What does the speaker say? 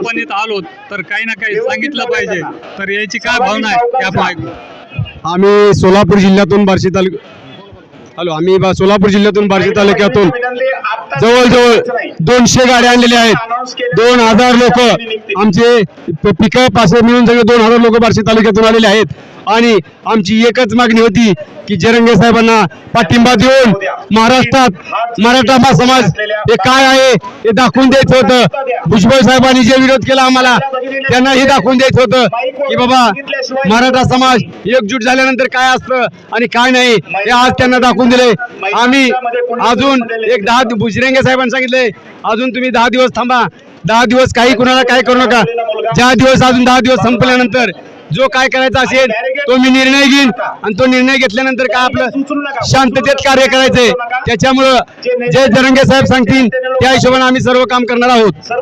आपण इथं आलो तर काही ना काही सांगितलं पाहिजे. तर याची काय भावना आहे? त्या आपण ऐकू आम्ही सोलापूर जिल्ह्यातून बार्शी तालुका हॅलो आम्ही बा- सोलापूर जिल्ह्यातून बार्शी तालुक्यातून जवळजवळ दोनशे गाड्या आणलेल्या आहेत. दोन हजार लोक आमचे पिकअप असे मिळून सगळे दोन हजार लोक बार्शी तालुक्यातून आलेले आहेत. आणि आमची एकच मागणी होती की जरंगे साहेबांना पाठिंबा देऊन महाराष्ट्रात मराठा समाज हे काय आहे हे दाखवून द्यायचं होतं. भुजबळ साहेबांनी जे विरोध केला आम्हाला त्यांना हे दाखवून द्यायचं होतं की बाबा मराठा समाज एकजूट झाल्यानंतर काय असतं आणि काय नाही हे आज त्यांना दाखवून दिले. आम्ही अजून एक दहा दि- भुजरंगे साहेबांनी सांगितले अजून तुम्ही दहा दिवस थांबा. दहा दिवस काही कुणाला काय करू नका. ज्या दिवस अजून दहा दिवस संपल्यानंतर जो काय करायचा असेल तो मी निर्णय घेईन. आणि तो निर्णय घेतल्यानंतर काय आपलं शांततेत कार्य करायचंय. त्याच्यामुळं जे जरंगे साहेब सांगतील त्या हिशोबाने आम्ही सर्व काम करणार आहोत.